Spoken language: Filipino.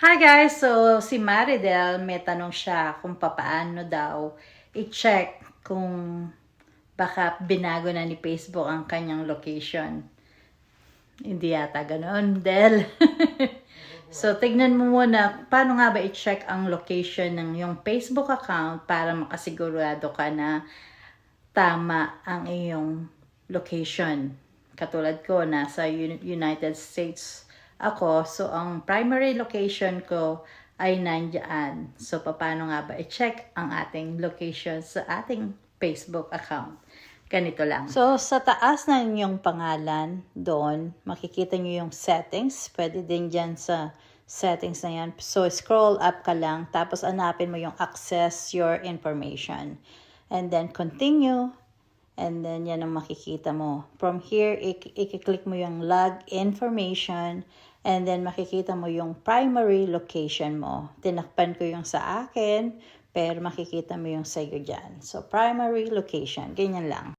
Hi guys! So, si Maridel, may tanong siya kung papaano daw i-check kung baka binago na ni Facebook ang kanyang location. Hindi yata ganon, Del. so, tignan mo muna, paano nga ba i-check ang location ng yung Facebook account para makasigurado ka na tama ang iyong location. Katulad ko, nasa Uni- United States ako. So, ang primary location ko ay nandyan. So, paano nga ba i-check ang ating location sa ating Facebook account? Ganito lang. So, sa taas na inyong pangalan, doon, makikita nyo yung settings. Pwede din dyan sa settings na yan. So, scroll up ka lang, tapos hanapin mo yung access your information. And then, continue. And then, yan ang makikita mo. From here, ik- i-click mo yung log information. And then, makikita mo yung primary location mo. Tinakpan ko yung sa akin, pero makikita mo yung sa'yo dyan. So, primary location. Ganyan lang.